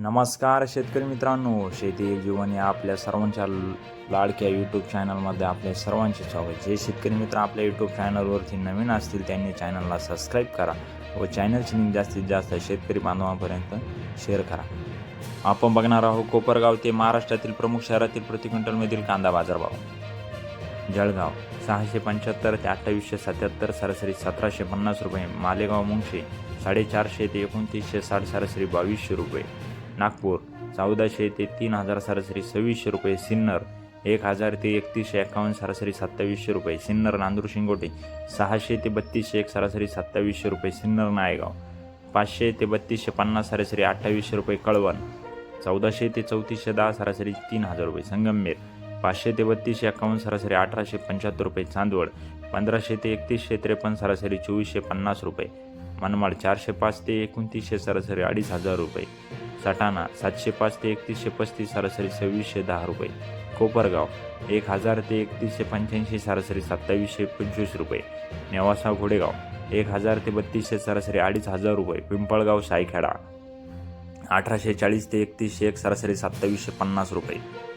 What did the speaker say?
नमस्कार शेतकरी मित्रांनो शेती एक जीवन या आपल्या सर्वांच्या लाडक्या यूट्यूब चॅनलमध्ये आपल्या सर्वांचे स्वागत. जे शेतकरी मित्र आपल्या यूट्यूब चॅनलवरती नवीन असतील त्यांनी चॅनलला सबस्क्राईब करा व चॅनलची लिंक जास्तीत जास्त शेतकरी बांधवांपर्यंत शेअर करा. आपण बघणार आहोत कोपरगाव ते महाराष्ट्रातील प्रमुख शहरातील प्रति क्विंटलमधील कांदा बाजारभाव. जळगाव सहाशे पंच्याहत्तर ते अठ्ठावीसशे सत्याहत्तर सरासरी सतराशे पन्नास रुपये मालेगाव मुंगशे साडेचारशे ते एकोणतीसशे साठ सरासरी बावीसशे रुपये. नागपूर चौदाशे ते तीन हजार सरासरी सव्वीसशे रुपये सिन्नर एक हजार ते एकतीसशे एकावन्न सरासरी सत्तावीसशे रुपये सिन्नर नांदूर शिंगोटे सहाशे ते बत्तीसशे एक सरासरी सत्तावीसशे रुपये सिन्नर नायगाव पाचशे ते बत्तीसशे पन्नास सरासरी अठ्ठावीसशे रुपये कळवण चौदाशे ते चौतीसशे दहा सरासरी तीन हजार रुपये संगमनेर पाचशे ते बत्तीसशे एकावन्न सरासरी अठराशे पंच्याहत्तर रुपये चांदवड पंधराशे ते एकतीसशे त्रेपन्न सरासरी चोवीसशे पन्नास रुपये मनमाड चारशे पाच ते एकोणतीसशे सरासरी अडीच हजार रुपये. सटाणा सातशे पाच ते एकतीसशे पस्तीस सरासरी सव्वीसशे दहा रुपये. कोपरगाव एक हजार ते एकतीसशे पंच्याऐंशी सरासरी सत्तावीसशे पंचवीस रुपये. नेवासा घोडेगाव एक हजार ते बत्तीसशे सरासरी अडीच हजार रुपये. पिंपळगाव सायखेडा अठराशे चाळीस ते एकतीसशे एक सरासरी सत्तावीसशे पन्नास रुपये.